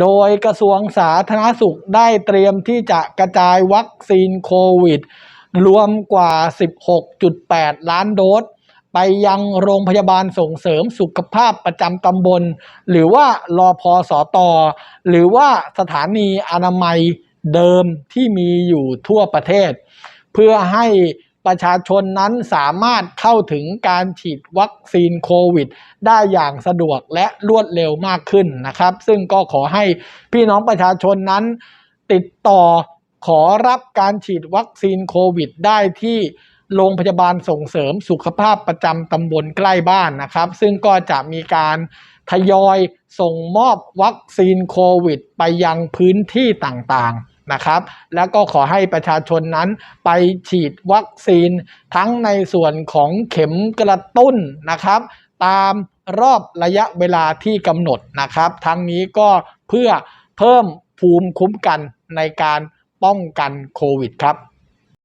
โดยกระทรวงสาธารณสุขได้เตรียมที่จะกระจายวัคซีนโควิด รวมกว่า 16.8 ล้านโดส ไปยังโรงพยาบาลส่งเสริมสุขภาพประจำตำบล หรือว่ารอพอสอตอหรือว่าสถานีอนามัยเดิมที่มีอยู่ทั่วประเทศ เพื่อให้ ประชาชนนั้นสามารถเข้าถึงการฉีดวัคซีนโควิด ได้อย่างสะดวกและรวดเร็วมากขึ้นนะครับ ซึ่งก็ขอให้พี่น้องประชาชนนั้นติดต่อขอรับการฉีดวัคซีนโควิด ได้ที่โรงพยาบาลส่งเสริมสุขภาพประจำตำบลใกล้บ้านนะครับ ซึ่งก็จะมีการทยอยส่งมอบวัคซีนโควิด ไปยังพื้นที่ต่างๆ นะครับ แล้วก็ขอให้ประชาชนนั้นไปฉีดวัคซีนทั้งในส่วนของเข็มกระตุ้นนะครับ ตามรอบระยะเวลาที่กำหนดนะครับ ทั้งนี้ก็เพื่อเพิ่มภูมิคุ้มกันในการป้องกันโควิดครับ